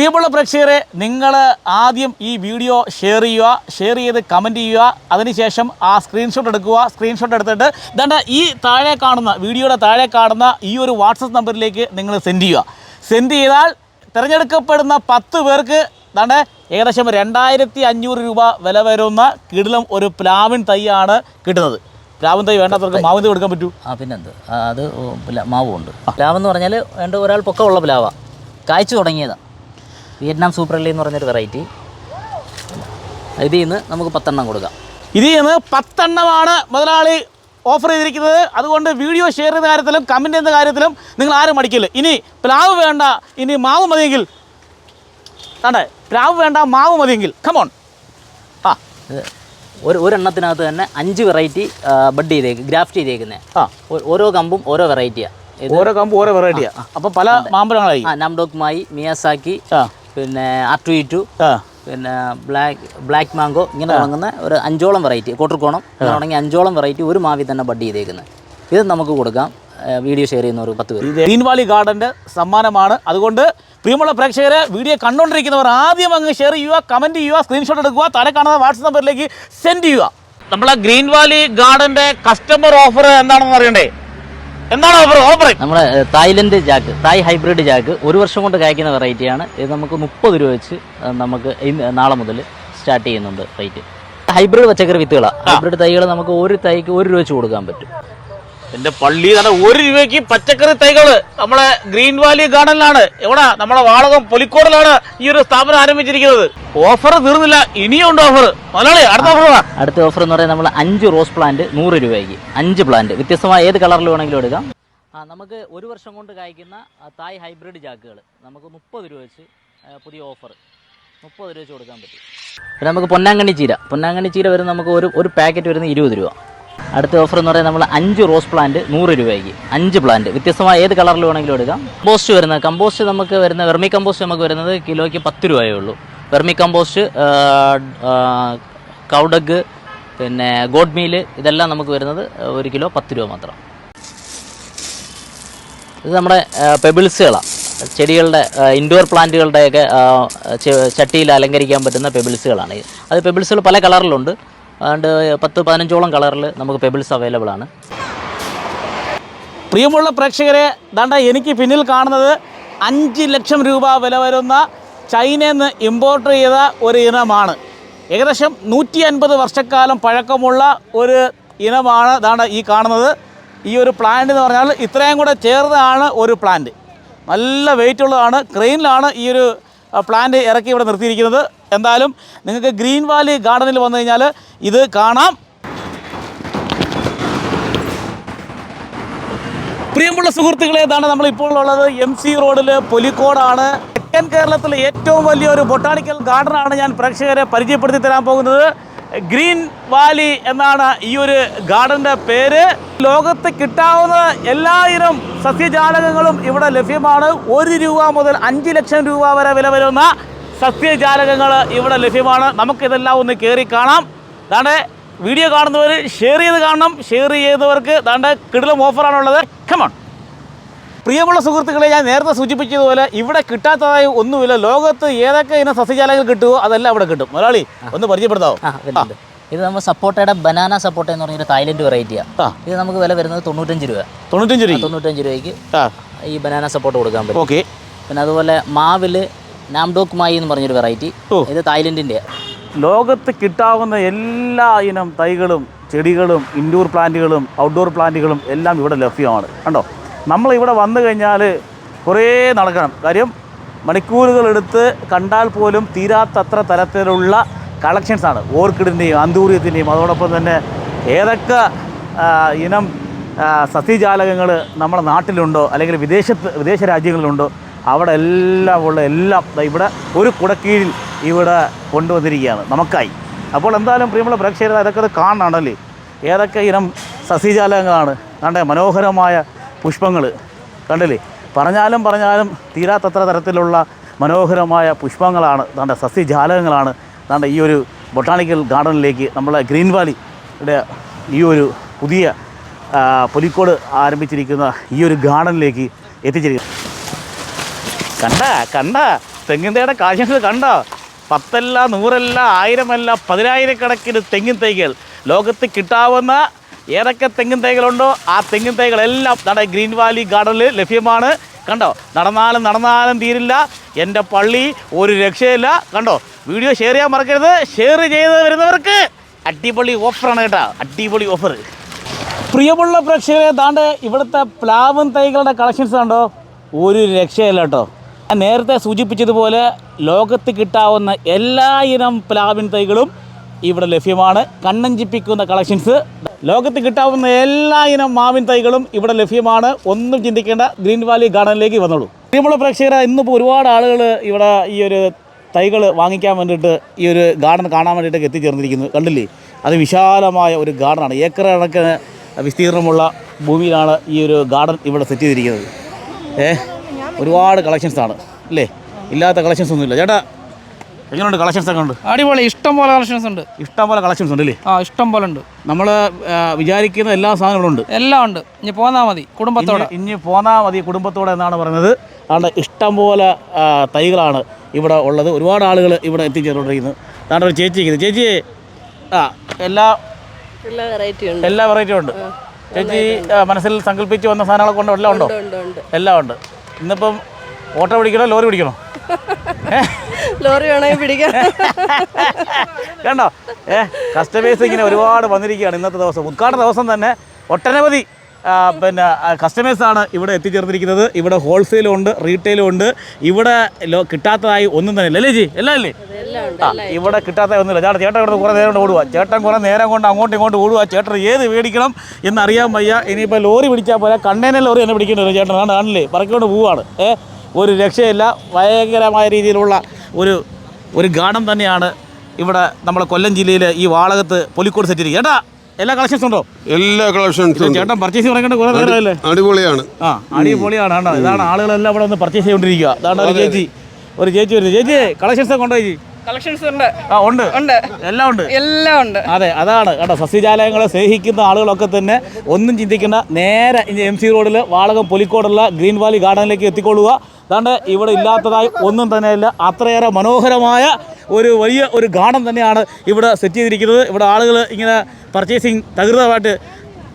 പ്രിയമുള്ള പ്രേക്ഷകരെ നിങ്ങൾ ആദ്യം ഈ വീഡിയോ ഷെയർ ചെയ്യുക ഷെയർ ചെയ്ത് കമന്റ് ചെയ്യുക അതിനുശേഷം ആ സ്ക്രീൻഷോട്ട് എടുക്കുക സ്ക്രീൻഷോട്ട് എടുത്തിട്ട് ദണ്ട ഈ താഴെ കാണുന്ന വീഡിയോയുടെ താഴെ കാണുന്ന ഈ ഒരു വാട്സപ്പ് നമ്പറിലേക്ക് നിങ്ങൾ സെൻഡ് ചെയ്യുക. സെൻഡ് ചെയ്താൽ തിരഞ്ഞെടുക്കപ്പെടുന്ന പത്ത് പേർക്ക് ദണ്ട ഏകദേശം രണ്ടായിരത്തി അഞ്ഞൂറ് രൂപ വില വരുന്ന കിടിലം ഒരു പ്ലാവിൻ തൈയാണ് കിട്ടുന്നത്. പ്ലാവിൻ തൈ വേണ്ടാത്തവർക്ക് മാവ് തൈ കൊടുക്കാൻ പറ്റൂ? ആ പിന്നെന്ത്? അത് മാവുണ്ട് പ്ലാവെന്ന് പറഞ്ഞാൽ വേണ്ട ഒരാൾ പൊക്കമുള്ള പ്ലാവാണ് കായ്ച്ചു തുടങ്ങിയതാണ് വിയറ്റ്നാം സൂപ്പർ അല്ലി എന്ന് പറഞ്ഞൊരു വെറൈറ്റി. ഇതിൽ നിന്ന് നമുക്ക് പത്തെണ്ണം കൊടുക്കാം. ഇതിൽ നിന്ന് പത്തെണ്ണമാണ് മുതലാളി ഓഫർ ചെയ്തിരിക്കുന്നത്. അതുകൊണ്ട് വീഡിയോ ഷെയർ ചെയ്യുന്ന കാര്യത്തിലും കമന്റ് ചെയ്യുന്ന കാര്യത്തിലും നിങ്ങൾ ആരും മടിക്കില്ല. ഇനി പ്ലാവ് വേണ്ട ഇനി മാവ് മതിയെങ്കിൽ. കണ്ടേ? പ്ലാവ് വേണ്ട മാവ് മതിയെങ്കിൽ. കമോൺ ആ. ഒരു ഒരെണ്ണത്തിനകത്ത് തന്നെ അഞ്ച് വെറൈറ്റി ബഡ് ചെയ്തേക്ക് ഗ്രാഫ്റ്റ് ചെയ്തേക്കുന്നത് ആ. ഓരോ കമ്പും ഓരോ വെറൈറ്റിയാണ് ഓരോ കമ്പും ഓരോ വെറൈറ്റിയാണ് അപ്പോൾ പല മാമ്പഴങ്ങളായി. ആ നംഡോക്മായി മിയാസാക്കി ആ. പിന്നെ അട്ടു ഇറ്റു ആ. പിന്നെ ബ്ലാക്ക് ബ്ലാക്ക് മാംഗോ ഇങ്ങനെ തുടങ്ങുന്ന ഒരു അഞ്ചോളം വെറൈറ്റി കൊട്ടർക്കോണം ഇങ്ങനെ തുടങ്ങി അഞ്ചോളം വെറൈറ്റി ഒരു മാവി തന്നെ ബഡ് ചെയ്തേക്കുന്നത് ഇത് നമുക്ക് കൊടുക്കാം. വീഡിയോ ഷെയർ ചെയ്യുന്ന ഒരു പത്ത് പേര്. ഇത് ഗ്രീൻ ഗാർഡന്റെ സമ്മാനമാണ്. അതുകൊണ്ട് പ്രിയമുള്ള പ്രേക്ഷകരെ വീഡിയോ കണ്ടുകൊണ്ടിരിക്കുന്നവർ ആദ്യം അങ്ങ് ഷെയർ ചെയ്യുക കമന്റ് ചെയ്യുക സ്ക്രീൻഷോട്ട് എടുക്കുക താഴെ കാണുന്ന വാട്സപ്പ് നമ്പറിലേക്ക് സെൻഡ് ചെയ്യുക. നമ്മളെ ഗ്രീൻ വാലി ഗാർഡന്റെ കസ്റ്റമർ ഓഫർ എന്താണെന്ന് അറിയണ്ടേ? എന്താണ് ഓഫർ ഓഫർ നമ്മുടെ Thailand jack Thai hybrid jack ഒരു വർഷം കൊണ്ട് കായ്ക്കുന്ന വെറൈറ്റിയാണ്. ഇത് നമുക്ക് മുപ്പത് രൂപ വെച്ച് നമുക്ക് നാളെ മുതൽ സ്റ്റാർട്ട് ചെയ്യുന്നുണ്ട് റേറ്റ്. ഹൈബ്രിഡ് പച്ചക്കറി വിത്തുകളാണ് ഹൈബ്രിഡ് തൈകൾ നമുക്ക് ഒരു തൈക്ക് ഒരു രൂപ വെച്ച് കൊടുക്കാൻ പറ്റും. എന്റെ പള്ളി തന്നെ ഒരു രൂപയ്ക്ക് പച്ചക്കറി തൈകൾ നമ്മളെ ഗ്രീൻ വാലി ഗാർഡനിലാണ്. എവിടെ? നമ്മളെ വാളകം പൊലിക്കോടിലാണ് ഈ ഒരു സ്ഥാപനം ആരംഭിച്ചിരിക്കുന്നത്. ഓഫർ തീർന്നില്ല. ഇനിയും ഉണ്ട് ഓഫർ. മലയാളി അടുത്ത ഓഫർ അടുത്ത ഓഫർ എന്ന് പറയുന്നത് നമ്മൾ അഞ്ച് റോസ് പ്ലാന്റ് നൂറ് രൂപയ്ക്ക്. അഞ്ച് പ്ലാന്റ്. വ്യത്യസ്തമായ ഏത് കളറിൽ വേണമെങ്കിലും എടുക്കാം. ആ നമുക്ക് ഒരു വർഷം കൊണ്ട് കായ്ക്കുന്ന തായ് ഹൈബ്രിഡ് ജാക്കുകൾ നമുക്ക് മുപ്പത് രൂപ വെച്ച് പുതിയ ഓഫർ. മുപ്പത് രൂപ വെച്ച് കൊടുക്കാൻ പറ്റും. പിന്നെ നമുക്ക് പൊന്നാങ്കണ്ണി ചീര. പൊന്നാങ്കണ്ണി ചീര വരുന്ന നമുക്ക് ഒരു ഒരു പാക്കറ്റ് വരുന്ന ഇരുപത് രൂപ. അടുത്ത ഓഫർ എന്ന് പറയുന്നത് നമ്മൾ അഞ്ച് റോസ് പ്ലാന്റ് നൂറ് രൂപയ്ക്ക്. അഞ്ച് പ്ലാന്റ് വ്യത്യസ്തമായ ഏത് കളറിൽ വേണമെങ്കിലും എടുക്കാം. കമ്പോസ്റ്റ് വരുന്നത് കമ്പോസ്റ്റ് നമുക്ക് വരുന്ന വെർമി കമ്പോസ്റ്റ് നമുക്ക് വരുന്നത് കിലോയ്ക്ക് പത്ത് രൂപയേ ഉള്ളൂ. വെർമി കമ്പോസ്റ്റ് കൗഡഗ് പിന്നെ ഗോഡ് മീൽ ഇതെല്ലാം നമുക്ക് വരുന്നത് ഒരു കിലോ പത്ത് രൂപ മാത്രം. ഇത് നമ്മുടെ പെബിൾസുകളാണ് ചെടികളുടെ ഇൻഡോർ പ്ലാന്റുകളുടെയൊക്കെ ചട്ടിയിൽ അലങ്കരിക്കാൻ പറ്റുന്ന പെബിൾസുകളാണ് അത് പെബിൾസുകൾ പല കളറിലുണ്ട് അതുകൊണ്ട് പത്ത് പതിനഞ്ചോളം കളറിൽ നമുക്ക് പെബിൾസ് അവൈലബിൾ ആണ്. പ്രിയമുള്ള പ്രേക്ഷകരെ ദാണ്ട എനിക്ക് പിന്നിൽ കാണുന്നത് അഞ്ച് ലക്ഷം രൂപ വില വരുന്ന ചൈനയിൽ നിന്ന് ഇമ്പോർട്ട് ചെയ്ത ഒരു ഇനമാണ്. ഏകദേശം നൂറ്റി അൻപത് വർഷക്കാലം പഴക്കമുള്ള ഒരു ഇനമാണ് ദാണ്ട ഈ കാണുന്നത്. ഈ ഒരു പ്ലാന്റ് എന്ന് പറഞ്ഞാൽ ഇത്രയും കൂടെ ചേർന്നതാണ് ഒരു പ്ലാന്റ് നല്ല വെയിറ്റ് ഉള്ളതാണ് ക്രെയിനിലാണ് ഈ ഒരു പ്ലാന്റ് ഇറക്കി ഇവിടെ നിർത്തിയിരിക്കുന്നത്. എന്തായാലും നിങ്ങൾക്ക് ഗ്രീൻ വാലി ഗാർഡനിൽ വന്നു കഴിഞ്ഞാൽ ഇത് കാണാം. പ്രിയമുള്ള സുഹൃത്തുക്കളെ ഇതാണ് നമ്മൾ ഇപ്പോൾ ഉള്ളത് എം സി റോഡിൽ പൊലിക്കോടാണ്. തെക്കൻ കേരളത്തിലെ ഏറ്റവും വലിയ വലിയൊരു ബൊട്ടാണിക്കൽ ഗാർഡനാണ് ഞാൻ പ്രേക്ഷകരെ പരിചയപ്പെടുത്തി തരാൻ പോകുന്നത്. ഗ്രീൻ വാലി എന്നാണ് ഈ ഒരു ഗാർഡന്റെ പേര്. ലോകത്ത് കിട്ടാവുന്ന എല്ലായിരം സസ്യജാലകങ്ങളും ഇവിടെ ലഭ്യമാണ്. ഒരു രൂപ മുതൽ അഞ്ച് ലക്ഷം രൂപ വരെ വില വരുന്ന സസ്യജാലകങ്ങൾ ഇവിടെ ലഭ്യമാണ്. നമുക്കിതെല്ലാം ഒന്ന് കയറി കാണാം. അതാണ് വീഡിയോ കാണുന്നവർ ഷെയർ ചെയ്ത് കാണണം. ഷെയർ ചെയ്തവർക്ക് ദാണ്ട് കിടിലം ഓഫറാണുള്ളത് കമൺ പ്രിയമുള്ള സുഹൃത്തുക്കളെ ഞാൻ നേരത്തെ സൂചിപ്പിച്ചതുപോലെ ഇവിടെ കിട്ടാത്തതായി ഒന്നുമില്ല. ലോകത്ത് ഏതൊക്കെ ഇനം സസ്യജാലങ്ങൾ കിട്ടുമോ അതെല്ലാം ഇവിടെ കിട്ടും. മലയാളി ഒന്ന് പരിചയപ്പെടുത്താവോ? ഇത് നമ്മൾ സപ്പോർട്ടയുടെ ബനാന സപ്പോർട്ട എന്ന് പറഞ്ഞൊരു തായ്ലൻഡ് വെറൈറ്റിയാണ് ഇത് നമുക്ക് വില വരുന്നത് തൊണ്ണൂറ്റഞ്ച് രൂപ. തൊണ്ണൂറ്റഞ്ച് രൂപ തൊണ്ണൂറ്റഞ്ച് രൂപയ്ക്ക് ഈ ബനാന സപ്പോർട്ട് കൊടുക്കാൻ പറ്റും. ഓക്കെ. പിന്നെ അതുപോലെ മാവിൽ നാംഡോക് മായി എന്ന് പറഞ്ഞൊരു വെറൈറ്റി. ഇത് തായ്ലൻഡിന്റെ. ലോകത്ത് കിട്ടാവുന്ന എല്ലാ ഇനം തൈകളും ചെടികളും ഇൻഡോർ പ്ലാന്റുകളും ഔട്ട്ഡോർ പ്ലാന്റുകളും എല്ലാം ഇവിടെ ലഭ്യമാണ്. കണ്ടോ? നമ്മൾ ഇവിടെ വന്നു കഴിഞ്ഞാൽ കുറേ നടക്കണം. കാര്യം മണിക്കൂറുകൾ എടുത്ത് കണ്ടാൽ പോലും തീരാത്തത്ര തരത്തിലുള്ള കളക്ഷൻസാണ് ഓർക്കിഡിന്റെയും അന്തൂര്യത്തിന്റെയും അതോടൊപ്പം തന്നെ ഏതൊക്കെ ഇനം സസ്യജാലകങ്ങൾ നമ്മുടെ നാട്ടിലുണ്ടോ അല്ലെങ്കിൽ വിദേശത്ത് വിദേശ രാജ്യങ്ങളിലുണ്ടോ അവിടെ എല്ലാം ഉള്ള എല്ലാം ഇവിടെ ഒരു കുടക്കീഴിൽ ഇവിടെ കൊണ്ടുവന്നിരിക്കുകയാണ്. നമുക്കായി. അപ്പോൾ എന്തായാലും പ്രിയമുള്ള പ്രേക്ഷകർ അതൊക്കെ അത് കാണണമല്ലേ ഏതൊക്കെ ഇനം സസ്യജാലങ്ങളാണ്? കണ്ടേ മനോഹരമായ പുഷ്പങ്ങൾ കണ്ടില്ലേ? പറഞ്ഞാലും പറഞ്ഞാലും തീരാത്തത്ര തരത്തിലുള്ള മനോഹരമായ പുഷ്പങ്ങളാണ് നമ്മുടെ സസ്യജാലകങ്ങളാണ് നമ്മുടെ ഈ ഒരു ബൊട്ടാണിക്കൽ ഗാർഡനിലേക്ക് നമ്മളെ ഗ്രീൻ വാലിയുടെ ഈ ഒരു പുതിയ പുലിക്കോട് ആരംഭിച്ചിരിക്കുന്ന ഈ ഒരു ഗാർഡനിലേക്ക് എത്തിച്ചിരിക്കുന്നത് കണ്ട കണ്ട. തെങ്ങിൻ തൈയുടെ കാഴ്ചകൾ കണ്ടോ? പത്തല്ല നൂറല്ല ആയിരമല്ല പതിനായിരക്കണക്കിന് തെങ്ങിൻ തൈകൾ ലോകത്ത് കിട്ടാവുന്ന ഏതൊക്കെ തെങ്ങിൻ തൈകളുണ്ടോ ആ തെങ്ങിൻ തൈകളെല്ലാം നമ്മുടെ ഗ്രീൻ വാലി ഗാർഡനിൽ ലഭ്യമാണ്. കണ്ടോ? നടന്നാലും നടന്നാലും തീരില്ല. എന്റെ പള്ളി ഒരു രക്ഷയില്ല. കണ്ടോ? വീഡിയോ ഷെയർ ചെയ്യാൻ മറക്കരുത്. ഷെയർ ചെയ്ത് വരുന്നവർക്ക് അടിപൊളി ഓഫറാണ് കേട്ടോ. അടിപൊളി ഓഫർ പ്രിയമുള്ള പ്രേക്ഷകരെ താണ്ട് ഇവിടുത്തെ പ്ലാവും തൈകളുടെ കളക്ഷൻസ് കണ്ടോ? ഒരു രക്ഷയില്ല കേട്ടോ. നേരത്തെ സൂചിപ്പിച്ചതുപോലെ ലോകത്ത് കിട്ടാവുന്ന എല്ലാ ഇനം പ്ലാവിൻ തൈകളും ഇവിടെ ലഭ്യമാണ്. കണ്ണഞ്ചിപ്പിക്കുന്ന കളക്ഷൻസ് ലോകത്ത് കിട്ടാവുന്ന എല്ലാ ഇനം മാവിൻ തൈകളും ഇവിടെ ലഭ്യമാണ്. ഒന്നും ചിന്തിക്കേണ്ട ഗ്രീൻ വാലി ഗാർഡനിലേക്ക് വന്നോളൂ. പ്രിയമുള്ള പ്രേക്ഷകരെ ഇന്നിപ്പോൾ ഒരുപാട് ആളുകൾ ഇവിടെ ഈ ഒരു തൈകൾ വാങ്ങിക്കാൻ വേണ്ടിയിട്ട് ഈ ഒരു ഗാർഡൻ കാണാൻ വേണ്ടിയിട്ടൊക്കെ എത്തിച്ചേർന്നിരിക്കുന്നു. കണ്ടില്ലേ? അത് വിശാലമായ ഒരു ഗാർഡനാണ്. ഏക്കർ കണക്കിന് വിസ്തീർണമുള്ള ഭൂമിയിലാണ് ഈ ഒരു ഗാർഡൻ ഇവിടെ സെറ്റ് ചെയ്തിരിക്കുന്നത്. ഏ? ഒരുപാട് കളക്ഷൻസ് ആണ്. അല്ലേ ഇല്ലാത്ത കളക്ഷൻസ് ഒന്നുമില്ല. ചേട്ടാ എങ്ങനെയുണ്ട് കളക്ഷൻസ് ഒക്കെ ഉണ്ട്? അടിപൊളി ഇഷ്ടം പോലെ കളക്ഷൻസ് ഉണ്ട്. ഇഷ്ടം പോലെ കളക്ഷൻസ് ഉണ്ട് അല്ലേ ആ ഇഷ്ടം പോലെ ഉണ്ട്. നമ്മൾ വിചാരിക്കുന്ന എല്ലാ സാധനങ്ങളും ഉണ്ട്. എല്ലാം ഉണ്ട്. ഇനി പോന്നാ മതി കുടുംബത്തോടെ. ഇനി- പോന്നാൽ മതി കുടുംബത്തോടെ എന്നാണ് പറയുന്നത് അതുകൊണ്ട് ഇഷ്ടം പോലെ തൈകളാണ് ഇവിടെ ഉള്ളത്. ഒരുപാട് ആളുകൾ ഇവിടെ എത്തിച്ചേർന്നുകൊണ്ടിരിക്കുന്നത് അതാണ് ഒരു ചേച്ചി ഇരിക്കുന്നത് ചേച്ചി ആ എല്ലാ എല്ലാ വെറൈറ്റി ഉണ്ട്. എല്ലാ വെറൈറ്റിയും ഉണ്ട്. ചേച്ചി മനസ്സിൽ സങ്കല്പിച്ച് വന്ന സാധനങ്ങളൊക്കെ ഉണ്ടോ എല്ലാം ഉണ്ടോ ഉണ്ട് ഉണ്ട്. എല്ലാം ഉണ്ട്. ഇന്നിപ്പം ഓട്ടോ പിടിക്കണോ ലോറി പിടിക്കണോ? ലോറി വേണമെങ്കിൽ പിടിക്കാം. കണ്ടോ? ഏ കസ്റ്റമേഴ്സ് ഇങ്ങനെ ഒരുപാട് വന്നിരിക്കുകയാണ് ഇന്നത്തെ ദിവസം. ഉദ്ഘാടന ദിവസം തന്നെ ഒട്ടനവധി പിന്നെ കസ്റ്റമേഴ്സാണ് ഇവിടെ എത്തിച്ചേർന്നിരിക്കുന്നത്. ഇവിടെ ഹോൾസെയിലും ഉണ്ട് റീറ്റെയിലും ഉണ്ട്. ഇവിടെ ലോ കിട്ടാത്തതായി ഒന്നും തന്നെ ഇല്ല അല്ലേ ജി എല്ലാം ഇല്ലേ ഇവിടെ കിട്ടാത്ത ഒന്നുമില്ല. ചേട്ടാ ചേട്ടൻ ഇവിടെ കുറേ നേരം കൊണ്ട് ഓടുക ചേട്ടൻ കുറേ നേരം കൊണ്ട് അങ്ങോട്ടും ഇങ്ങോട്ടും ഓടുക ചേട്ടൻ ഏത് മേടിക്കണം എന്നറിയാൻ വയ്യ. ഇനിയിപ്പോൾ ലോറി പിടിച്ചാൽ പോലെ കണ്ടെയ്നർ ലോറി തന്നെ പിടിക്കേണ്ടി ചേട്ടൻ. ആണ് ആണല്ലേ പറക്കൊണ്ട് പോവുകയാണ് ഏ ഒരു രക്ഷയില്ല. ഭയങ്കരമായ രീതിയിലുള്ള ഒരു ഒരു ഗാഠം തന്നെയാണ് ഇവിടെ നമ്മുടെ കൊല്ലം ജില്ലയിലെ ഈ വാളകത്ത് പൊലിക്കോട് സെറ്റിരിക്കുക ചേട്ടാ എല്ലാ കളക്ഷൻസ് ഉണ്ടോ? എല്ലാ കളക്ഷൻസ് ചേട്ടൻ പർച്ചേസ് കുറേ നേരമല്ലേ അടിപൊളിയാണ്. ആ അടിപൊളിയാണ്. കണ്ടോ? ഇതാണ് ആളുകളെല്ലാം ഇവിടെ ഒന്ന് പർച്ചേസ് ചെയ്തുകൊണ്ടിരിക്കുക അതാണ് ഒരു ചേച്ചി. ഒരു ചേച്ചി വരുന്നത് ചേച്ചി കളക്ഷൻസ് ഒക്കെ ഉണ്ടോ ചേച്ചി കളക്ഷൻസ് ഉണ്ട്. ആ ഉണ്ട്. ഉണ്ട്. എല്ലാം ഉണ്ട്. എല്ലാം ഉണ്ട്. അതെ അതാണ് കേട്ടോ. സസ്യജാലയങ്ങളെ സ്നേഹിക്കുന്ന ആളുകളൊക്കെ തന്നെ ഒന്നും ചിന്തിക്കേണ്ട. നേരെ ഇനി എം സി റോഡിൽ വാളകം പൊലിക്കോടുള്ള ഗ്രീൻ വാലി ഗാർഡനിലേക്ക് എത്തിക്കൊള്ളുക. അതാണ്ട് ഇവിടെ ഇല്ലാത്തതായി ഒന്നും തന്നെയില്ല. അത്രയേറെ മനോഹരമായ ഒരു വലിയ ഒരു ഗാർഡൻ തന്നെയാണ് ഇവിടെ സെറ്റ് ചെയ്തിരിക്കുന്നത്. ഇവിടെ ആളുകൾ ഇങ്ങനെ പർച്ചേസിങ് തകൃതമായിട്ട്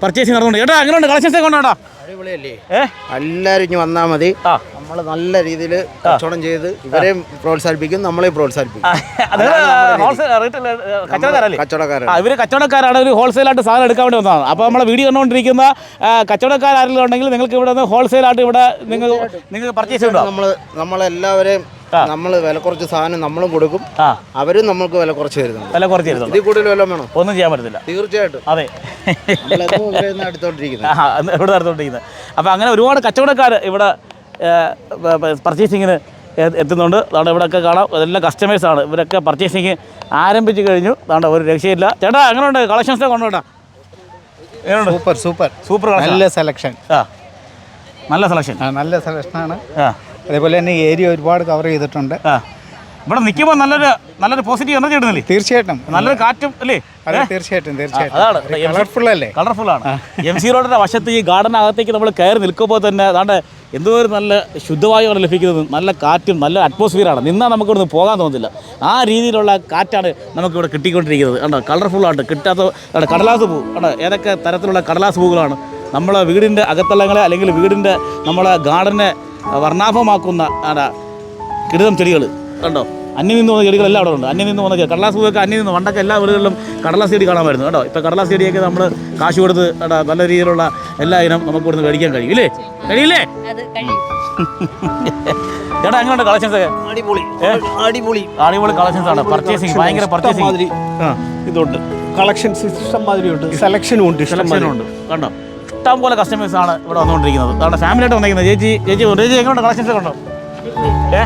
പർച്ചേസിങ് നടന്നുകൊണ്ട്. ചേട്ടാ അങ്ങനെയുണ്ട് കളക്ഷൻസ് ഒക്കെ ഉണ്ടോ അടിപൊളിയല്ലേ? എല്ലാവരും ഇനി വന്നാൽ മതി. ആ. നമ്മൾ നല്ല രീതിയിൽ കച്ചവടം ചെയ്ത് ഇവരെയും പ്രോത്സാഹിപ്പിക്കും നമ്മളെയും പ്രോത്സാഹിപ്പിക്കും. ഇവർ കച്ചവടക്കാരല്ലേ? കച്ചവടക്കാരാണ്. ഒരു ഹോൾസെയിലായിട്ട് സാധനം എടുക്കാൻ വേണ്ടി വന്നതാണ്. അപ്പോൾ നമ്മളെ വീഡിയോ കണ്ടുകൊണ്ടിരിക്കുന്ന ആ, കച്ചവടക്കാരെങ്കിലും ഉണ്ടെങ്കിൽ നിങ്ങൾക്ക് ഇവിടെ നിന്ന് ഹോൾസെയിലായിട്ട് ഇവിടെ നിങ്ങൾ നിങ്ങൾക്ക് പർച്ചേസ് നമ്മൾ നമ്മളെല്ലാവരെയും നമ്മൾ വില കുറച്ച് സാധനം നമ്മളും കൊടുക്കും. അവരും നമ്മൾക്ക് വില കുറച്ച് തരുന്നു വില കുറച്ച് തരുന്നുണ്ട്. ഇതിൽ കൂടുതൽ വില വേണം? ഒന്നും ചെയ്യാൻ പറ്റത്തില്ല. തീർച്ചയായിട്ടും. അതെ. അടുത്തോണ്ടിരിക്കുന്നത് ഇവരെ ഇവിടെ നടന്നുകൊണ്ടിരിക്കുന്നത് അപ്പോൾ അങ്ങനെ ഒരുപാട് കച്ചവടക്കാർ ഇവിടെ പർച്ചേസിങ്ങിന് എത്തുന്നുണ്ട്. അതുകൊണ്ട് ഇവിടെയൊക്കെ കാണാം. അതെല്ലാം കസ്റ്റമേഴ്സാണ് ഇവരൊക്കെ പർച്ചേസിങ് ആരംഭിച്ചു കഴിഞ്ഞു. അതുകൊണ്ട് ഒരു രക്ഷയില്ല. ചേട്ടാ അങ്ങനെയുണ്ട് കളക്ഷൻസ് കൊണ്ടുപോട്ടാ സൂപ്പർ സൂപ്പർ. സൂപ്പർ നല്ല സെലക്ഷൻ ആ. നല്ല സെലക്ഷൻ നല്ല സെലക്ഷനാണ് അതേപോലെ തന്നെ ഏരിയ ഒരുപാട് കവർ ചെയ്തിട്ടുണ്ട്. ആ. ഇവിടെ നിൽക്കുമ്പോൾ നല്ലൊരു നല്ലൊരു പോസിറ്റീവ് എനർജി ഇടുന്നില്ലേ തീർച്ചയായിട്ടും. നല്ലൊരു കാറ്റും അല്ലേ? അതെ തീർച്ചയായിട്ടും കളർഫുൾ അല്ലേ? കളർഫുൾ ആണ്. എം സി റോഡിന്റെ വശത്ത് ഈ ഗാർഡനകത്തേക്ക് നമ്മൾ കയറി നിൽക്കുമ്പോൾ തന്നെ അതാണ്ട് എന്തോ ഒരു നല്ല ശുദ്ധവായുവാണ് ലഭിക്കുന്നത്. നല്ല കാറ്റും നല്ല അറ്റ്മോസ്ഫിയറാണ് നിന്നാൽ നമുക്ക് ഇവിടുന്ന് പോകാൻ തോന്നുന്നില്ല ആ രീതിയിലുള്ള കാറ്റാണ് നമുക്കിവിടെ കിട്ടിക്കൊണ്ടിരിക്കുന്നത്. കണ്ടോ? കളർഫുള്ളാണ് കിട്ടാത്ത കടലാസ് പൂ. കണ്ടോ? ഏതൊക്കെ തരത്തിലുള്ള കടലാസ് പൂകളാണ് നമ്മളെ വീടിന്റെ അകത്തളങ്ങളെ അല്ലെങ്കിൽ വീടിന്റെ നമ്മളെ ഗാർഡനെ വർണാഭമാക്കുന്ന കിടിതം ചെടികൾ കണ്ടോ? അന്യം നിന്ന് പോകുന്ന ചെടികളെല്ലാം അവിടെ ഉണ്ട്. അന്യം നിന്ന് പോകുന്ന കടലാസ് പൂവൊക്കെ അന്യം നിന്ന് പണ്ടൊക്കെ എല്ലാ വീടുകളിലും കടലാസ് ചെടി കാണാമായിരുന്നു കേട്ടോ. ഇപ്പോൾ കടലാസ് ചെടിയൊക്കെ നമ്മൾ കാശ് കൊടുത്ത് കേട്ടോ നല്ല രീതിയിലുള്ള എല്ലാ ഇനം നമുക്ക് ഇവിടുന്ന് മേടിക്കാൻ കഴിയും. ഇല്ലേ? കഴിയില്ലേ? ചേട്ടാ എങ്ങനെയുണ്ട് കളക്ഷൻസ് ഒക്കെ? അടിപൊളി. അടിപൊളി. അടിപൊളി കളക്ഷൻസ് ആണ്. പർച്ചേസിങ് ഭയങ്കര പർച്ചേസിങ് ഇതുണ്ട്. കളക്ഷൻസ് ഇഷ്ടം മാതിരി ഉണ്ട് സെലക്ഷനും ഉണ്ട് ഇഷ്ടം സെലക്ഷനും ഉണ്ട്. കണ്ടോ? ഇഷ്ടം പോലെ കസ്റ്റമേഴ്സ് ആണ് ഇവിടെ വന്നുകൊണ്ടിരിക്കുന്നത്. ഫാമിലി ആയിട്ട് വന്നിരിക്കുന്നത് ചേച്ചി ചേച്ചി ചേച്ചി എങ്ങനെയുണ്ട് കളക്ഷൻസ് ഒക്കെ ഉണ്ടോ? ഏ?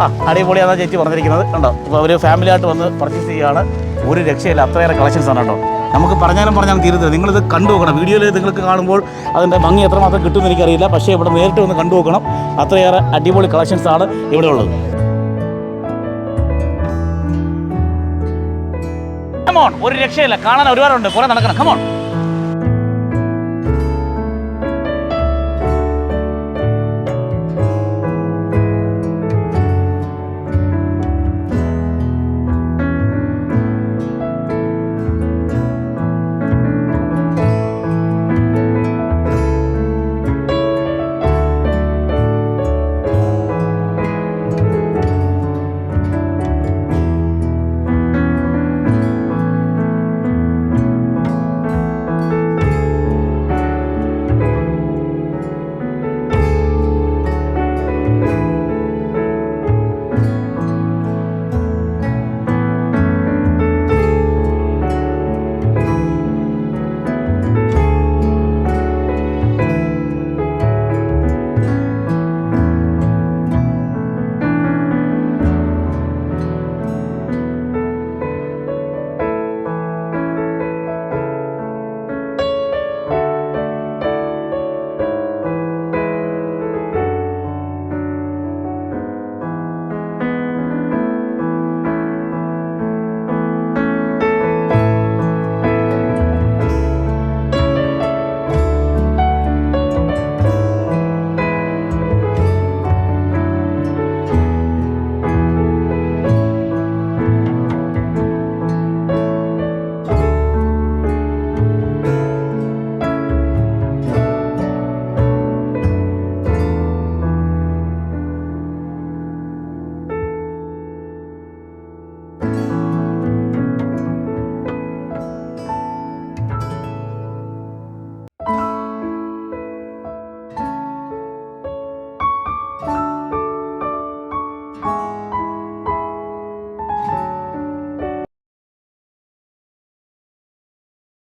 ആ അടിപൊളിയാണ് ചേച്ചി പറഞ്ഞിരിക്കുന്നത്. കണ്ടോ? ഇപ്പോൾ അവർ ഫാമിലി ആയിട്ട് വന്ന് പർച്ചേസ് ചെയ്യുകയാണ്. ഒരു രക്ഷയില്ല. അത്രയേറെ കളക്ഷൻസ് ആണ് കേട്ടോ. നമുക്ക് പറഞ്ഞാലും പറഞ്ഞാലും തീരുന്നത് നിങ്ങളിത് കണ്ടു നോക്കണം. വീഡിയോയിൽ നിങ്ങൾക്ക് കാണുമ്പോൾ അതിന്റെ ഭംഗി എത്രമാത്രം കിട്ടുമെന്ന് എനിക്കറിയില്ല. പക്ഷേ ഇവിടെ നേരിട്ട് വന്ന് കണ്ടു നോക്കണം. അത്രയേറെ അടിപൊളി കളക്ഷൻസ് ആണ് ഇവിടെ ഉള്ളത്. കമോൺ ഒരു രക്ഷയില്ല. കാണാൻ ഒരുപാടുണ്ട്. കുറെ നടക്കണം. കമോൺ